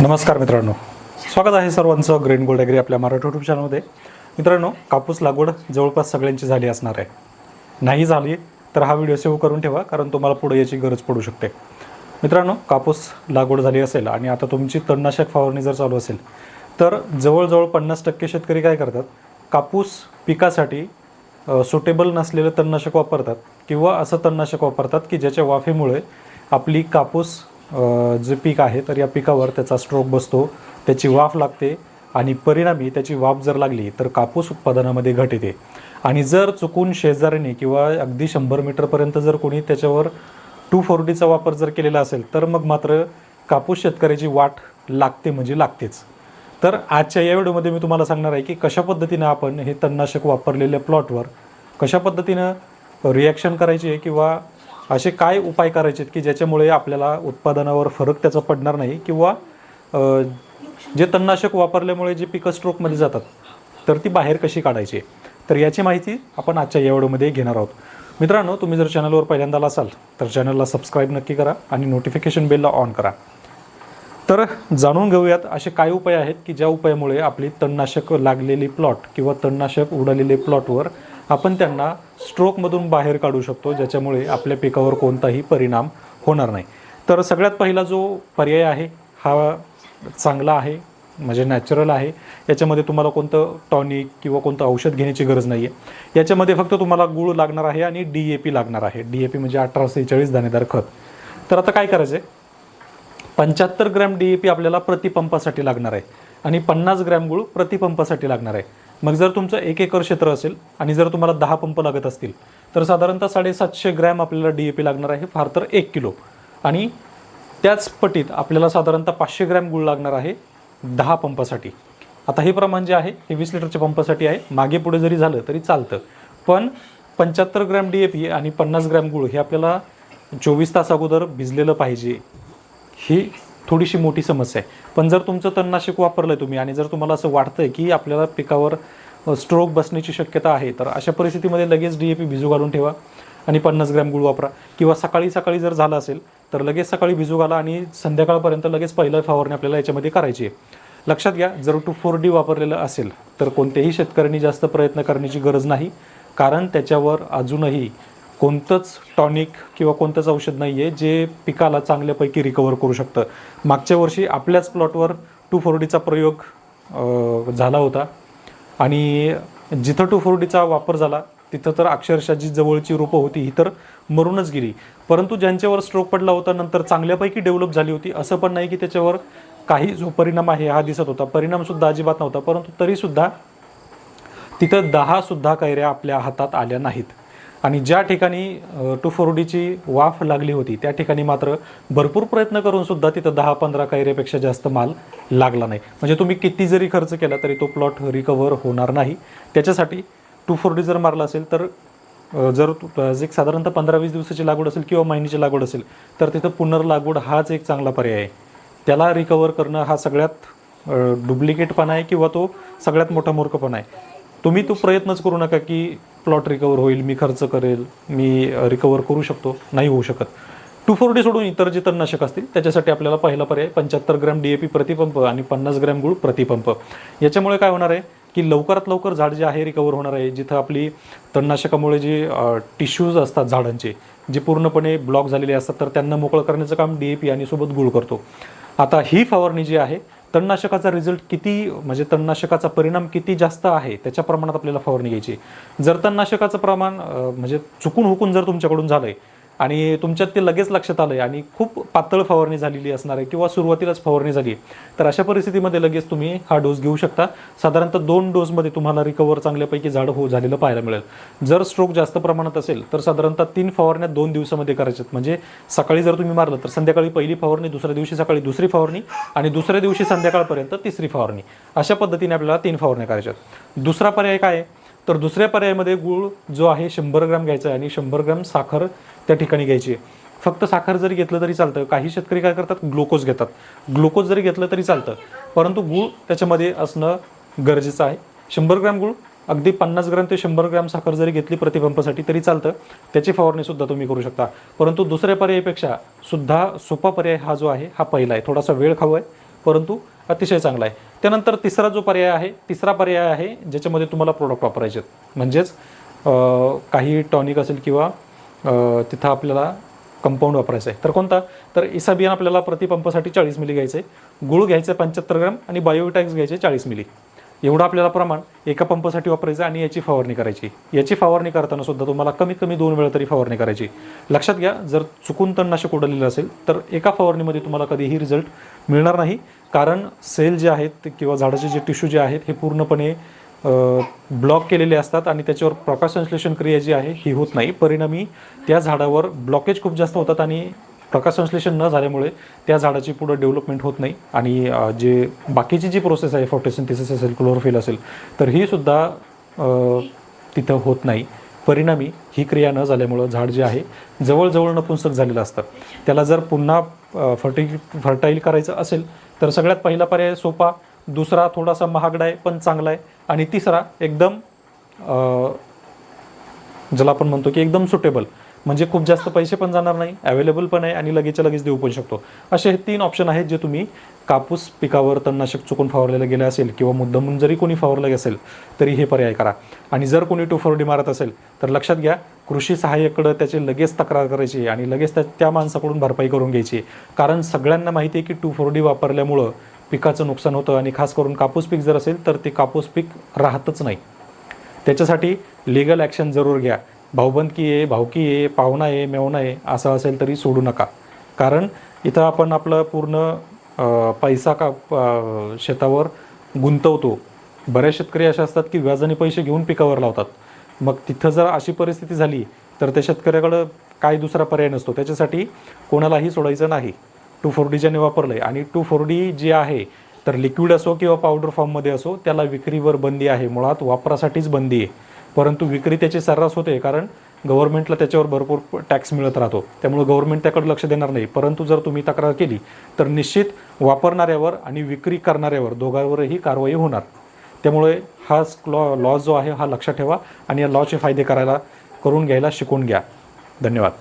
नमस्कार मित्रांनो. स्वागत आहे सर्वांचं ग्रीन गोल्ड ॲग्री आपल्या मराठी यूट्यूब चॅनलमध्ये मित्रांनो कापूस लागवड जवळपास सगळ्यांची झाली असणार आहे. नाही झाली तर हा व्हिडिओ सेव्ह करून ठेवा कारण तुम्हाला पुढे याची गरज पडू शकते. मित्रांनो कापूस लागवड झाली असेल आणि आता तुमची तणनाशक फवारणी जर चालू असेल तर जवळजवळ पन्नास टक्के शेतकरी काय करतात? कापूस पिकासाठी सुटेबल नसलेलं तणनाशक वापरतात किंवा असं तणनाशक वापरतात की ज्याच्या वाफेमुळे आपली कापूस जे पीक आहे तर या पिकावर त्याचा स्ट्रोक बसतो. त्याची वाफ लागते आणि परिणामी त्याची वाफ जर लागली तर कापूस उत्पादनामध्ये घट येते. आणि जर चुकून शेजाऱ्याने किंवा अगदी शंभर मीटरपर्यंत जर कोणी त्याच्यावर टू फोर्टीचा वापर जर केलेला असेल तर मग मात्र कापूस शेतकऱ्याची वाट लागते म्हणजे लागतेच. तर आजच्या या व्हिडिओमध्ये मी तुम्हाला सांगणार आहे की कशा पद्धतीनं आपण हे तणनाशक वापरलेल्या प्लॉटवर कशा पद्धतीनं रिॲक्शन करायची आहे किंवा असे काय उपाय करायचे आहेत की ज्याच्यामुळे आपल्याला उत्पादनावर फरक त्याचा पडणार नाही किंवा जे तणनाशक वापरल्यामुळे जे पिकं स्ट्रोकमध्ये जातात तर ती बाहेर कशी काढायची? तर याची माहिती आपण आजच्या या व्हिडिओमध्ये घेणार आहोत. मित्रांनो तुम्ही जर चॅनलवर पहिल्यांदा असाल तर चॅनलला सबस्क्राईब नक्की करा आणि नोटिफिकेशन बेलला ऑन करा. तर जाणून घेऊयात असे काय उपाय आहेत की ज्या उपायामुळे आपली तणनाशक लागलेली प्लॉट किंवा तणनाशक उडालेले प्लॉटवर आपण त्यांना स्ट्रोकमधून बाहेर काढू शकतो ज्याच्यामुळे आपल्या पिकावर कोणताही परिणाम होणार नाही. तर सगळ्यात पहिला जो पर्याय आहे हा चांगला आहे म्हणजे नॅचरल आहे याच्यामध्ये तुम्हाला कोणतं टॉनिक किंवा कोणतं औषध घेण्याची गरज नाही आहे याच्यामध्ये फक्त तुम्हाला गूळ लागणार आहे आणि डी ए पी लागणार आहे. डी ए पी म्हणजे अठरा सेहेचाळीस दाणेदार खत. तर आता काय करायचं आहे पंच्याहत्तर ग्रॅम डी ए पी आपल्याला प्रतिपंपासाठी लागणार आहे आणि पन्नास ग्रॅम गुळ प्रतिपंपासाठी लागणार आहे. मग जर तुमचं एक एकर क्षेत्र असेल आणि जर तुम्हाला दहा पंप लागत असतील तर साधारणतः साडेसातशे ग्रॅम आपल्याला डी ए पी लागणार आहे फार तर एक किलो. आणि त्याच पटीत आपल्याला साधारणतः पाचशे ग्रॅम गुळ लागणार आहे दहा पंपासाठी. आता हे प्रमाण जे आहे हे वीस लिटरच्या पंपासाठी आहे. मागे पुढे जरी झालं तरी चालतं. पण पंच्याहत्तर ग्रॅम डी ए पी आणि पन्नास ग्रॅम गुळ हे आपल्याला चोवीस तास अगोदर भिजलेलं पाहिजे. ही थोडीशी मोठी समस्या आहे. पण जर तुमचं तणनाशक वापरलं तुम्ही आणि जर तुम्हाला असं वाटतंय की आपल्याला पिकावर स्ट्रोक बसण्याची शक्यता आहे तर अशा परिस्थितीमध्ये लगेच डी ए पी भिजू घालून ठेवा आणि पन्नास ग्रॅम गुळ वापरा. किंवा सकाळी सकाळी जर झालं असेल तर लगेच सकाळी भिजू घाला आणि संध्याकाळपर्यंत लगेच पहिलं फवारणी आपल्याला याच्यामध्ये करायची आहे. लक्षात घ्या जर टू फोर डी वापरलेलं असेल तर कोणत्याही शेतकऱ्यांनी जास्त प्रयत्न करण्याची गरज नाही. कारण त्याच्यावर अजूनही कोणतंच टॉनिक किंवा कोणतंच औषध नाही आहे जे पिकाला चांगल्यापैकी रिकवर करू शकतं. मागच्या वर्षी आपल्याच प्लॉटवर टू फोर डीचा प्रयोग झाला होता. आणि जिथं टू फोर डीचा वापर झाला तिथं तर अक्षरशः जी जवळची रोपं होती ही तर मरूनच गेली. परंतु ज्यांच्यावर स्ट्रोक पडला होता नंतर चांगल्यापैकी डेव्हलप झाली होती असं पण नाही की त्याच्यावर काही जो परिणाम आहे हा दिसत होता. परिणामसुद्धा अजिबात नव्हता परंतु तरीसुद्धा तिथं दहासुद्धा कैऱ्या आपल्या हातात आल्या नाहीत. आणि ज्या ठिकाणी टू फोर डीची वाफ लागली होती त्या ठिकाणी मात्र भरपूर प्रयत्न करून सुद्धा तिथं दहा पंधरा कैरेपेक्षा जास्त माल लागला नाही. म्हणजे तुम्ही किती जरी खर्च केला तरी तो प्लॉट रिकवर होणार नाही. त्याच्यासाठी टू फोर डी जर मारला असेल तर जर एक साधारणतः पंधरा वीस दिवसाची लागवड असेल किंवा महिन्याची लागवड असेल तर तिथं पुनर्लागवड हाच एक चांगला पर्याय आहे. त्याला रिकवर करणं हा सगळ्यात डुप्लिकेटपणा आहे किंवा तो सगळ्यात मोठा मूर्खपणा आहे. तुम्ही तो प्रयत्नच करू नका की प्लॉट रिकवर होईल मी खर्च करेल मी रिकवर करू शकतो नाही होऊ शकत. टू फोर डी सोडून इतर जे तणनाशक असतील त्याच्यासाठी आपल्याला पहिला पर्याय पंच्याहत्तर ग्रॅम डी ए पी प्रतिपंप आणि पन्नास ग्रॅम गुळ प्रतिपंप. याच्यामुळे काय होणार आहे की लवकरात लवकर झाड जे आहे रिकवर होणार आहे जिथं आपली तणनाशकामुळे जे टिश्यूज असतात झाडांचे जे पूर्णपणे ब्लॉक झालेले असतात तर त्यांना मोकळं करण्याचं काम डी ए पी आणि सोबत गुळ करतो. आता ही फवारणी जी आहे तणनाशकाचा रिझल्ट किती म्हणजे तणनाशकाचा परिणाम किती जास्त आहे त्याच्या प्रमाणात आपल्याला फवारणी घ्यायची जर तणनाशकाचं प्रमाण म्हणजे चुकून हुकून जर तुमच्याकडून झालंय आणि तुमच्यात ते लगेच लक्षात आलं आहे आणि खूप पातळ फवारणी झालेली असणार आहे किंवा सुरुवातीलाच फवारणी झाली तर अशा परिस्थितीमध्ये लगेच तुम्ही हा डोस घेऊ शकता. साधारणतः दोन डोसमध्ये तुम्हाला रिकवर चांगल्यापैकी झाड हो झालेलं पाहायला मिळेल. जर स्ट्रोक जास्त प्रमाणात असेल तर साधारणतः तीन फवारण्या दोन दिवसामध्ये करायच्यात. म्हणजे सकाळी जर तुम्ही मारलं तर संध्याकाळी पहिली फवारणी दुसऱ्या दिवशी सकाळी दुसरी फवारणी आणि दुसऱ्या दिवशी संध्याकाळपर्यंत तिसरी फवारणी. अशा पद्धतीने आपल्याला तीन फवारण्या करायच्यात. दुसरा पर्याय काय आहे? तर दुसऱ्या पर्यायामध्ये गूळ जो आहे शंभर ग्रॅम घ्यायचा आहे आणि शंभर ग्रॅम साखर त्या ठिकाणी घ्यायची आहे. फक्त साखर जरी घेतलं तरी चालतं. काही शेतकरी काय करतात? ग्लुकोज घेतात. ग्लुकोज जरी घेतलं तरी चालतं. परंतु गूळ त्याच्यामध्ये असणं गरजेचं आहे. शंभर ग्रॅम गूळ अगदी पन्नास ग्रॅम ते शंभर ग्रॅम साखर जरी घेतली प्रतिपंपासाठी तरी चालतं. त्याची फवारणीसुद्धा तुम्ही करू शकता. परंतु दुसऱ्या पर्यायापेक्षा सुद्धा सोपा पर्याय हा जो आहे हा पहिला आहे. थोडासा वेळ खाऊ आहे. परंतु अतिशय चांगला आहे. त्यानंतर तिसरा जो पर्याय आहे तिसरा पर्याय आहे ज्याच्यामध्ये तुम्हाला प्रोडक्ट वापरायचे आहेत. म्हणजेच काही टॉनिक असेल किंवा तिथं आपल्याला कंपाऊंड वापरायचं आहे. तर कोणता? तर इसाबियन आपल्याला प्रतिपंपासाठी चाळीस मिली घ्यायचं आहे. गुळ घ्यायचं पंच्याहत्तर ग्राम आणि बायोटॅक्स घ्यायचे चाळीस मिली एवढं आपल्याला प्रमाण एका पंपासाठी वापरायचं आणि याची फवारणी करायची. याची फवारणी करताना सुद्धा तुम्हाला कमीत कमी दोन वेळा तरी फवारणी करायची. लक्षात घ्या जर चुकून तणनाशक उडलेलं असेल तर एका फवारणीमध्ये तुम्हाला कधीही रिझल्ट मिळणार नाही. कारण सेल जे आहेत ते किंवा झाडाचे जे टिश्यू जे आहेत हे पूर्णपणे ब्लॉक केलेले असतात आणि त्याच्यावर प्रकाशसंश्लेषण क्रिया जी आहे ही होत नाही. परिणामी त्या झाडावर ब्लॉकेज खूप जास्त होतात आणि प्रकाश संश्लेषण न झाल्यामुळे त्या झाडाची पुढं डेव्हलपमेंट होत नाही. आणि जे बाकीची जी प्रोसेस आहे फोटोसिंथेसिस असेल क्लोरोफिल असेल तर ही सुद्धा तिथं होत नाही. परिणामी ही क्रिया न झाल्यामुळं झाड जे आहे जवळजवळ नपुंसक झालेलं असतं. त्याला जर पुन्हा फर्टि फर्टाईल करायचं असेल तर सगळ्यात पहिला पर्याय सोपा दुसरा थोडासा महागडा आहे पण चांगला आहे आणि तिसरा एकदम ज्याला आपण म्हणतो की एकदम सुटेबल म्हणजे खूप जास्त पैसे पण जाणार नाही अवेलेबल पण आहे आणि लगेचच्या लगेच देऊ पण शकतो. असे हे तीन ऑप्शन आहेत जे तुम्ही कापूस पिकावर तणनाशक चुकून फवारलेलं गेलं असेल किंवा मुद्दामून जरी कोणी फवारलं असेल तरी हे पर्याय करा. आणि जर कोणी टू मारत असेल तर लक्षात घ्या कृषी सहाय्यकडं त्याची लगेच तक्रार करायची आणि लगेच त्या त्या माणसाकडून भरपाई करून घ्यायची. कारण सगळ्यांना माहिती आहे की टू फोर्डी वापरल्यामुळं पिकाचं नुकसान होतं आणि खास करून कापूस पीक जर असेल तर ते कापूस पीक राहतच नाही. त्याच्यासाठी लिगल ॲक्शन जरूर घ्या. भाऊबंदकी आहे भावकी आहे पाहुणा आहे मेवणा आहे असं असेल तरी सोडू नका. कारण इथं आपण आपलं पूर्ण पैसा का शेतावर गुंतवतो. बऱ्याच शेतकरी असे असतात की व्याजाने पैसे घेऊन पिकावर लावतात. मग तिथं जर अशी परिस्थिती झाली तर त्या शेतकऱ्याकडं काय दुसरा पर्याय नसतो. त्याच्यासाठी कोणालाही सोडायचं नाही. टू फोर डी ज्याने वापरलं आहे आणि टू फोर डी जे आहे तर लिक्विड असो किंवा पावडर फॉर्ममध्ये असो त्याला विक्रीवर बंदी आहे. मुळात वापरासाठीच बंदी आहे. परंतु विक्री त्याची सर्रास होते कारण गव्हर्नमेंटला त्याच्यावर भरपूर टॅक्स मिळत राहतो. त्यामुळे गव्हर्नमेंट त्याकडे लक्ष देणार नाही. परंतु जर तुम्ही तक्रार केली तर निश्चित वापरणाऱ्यावर आणि विक्री करणाऱ्यावर दोघांवरही कारवाई होणार. त्यामुळे हा लॉ लॉ जो आहे हा लक्षात ठेवा आणि या लॉचे फायदे करायला करून घ्यायला शिकून घ्या. धन्यवाद.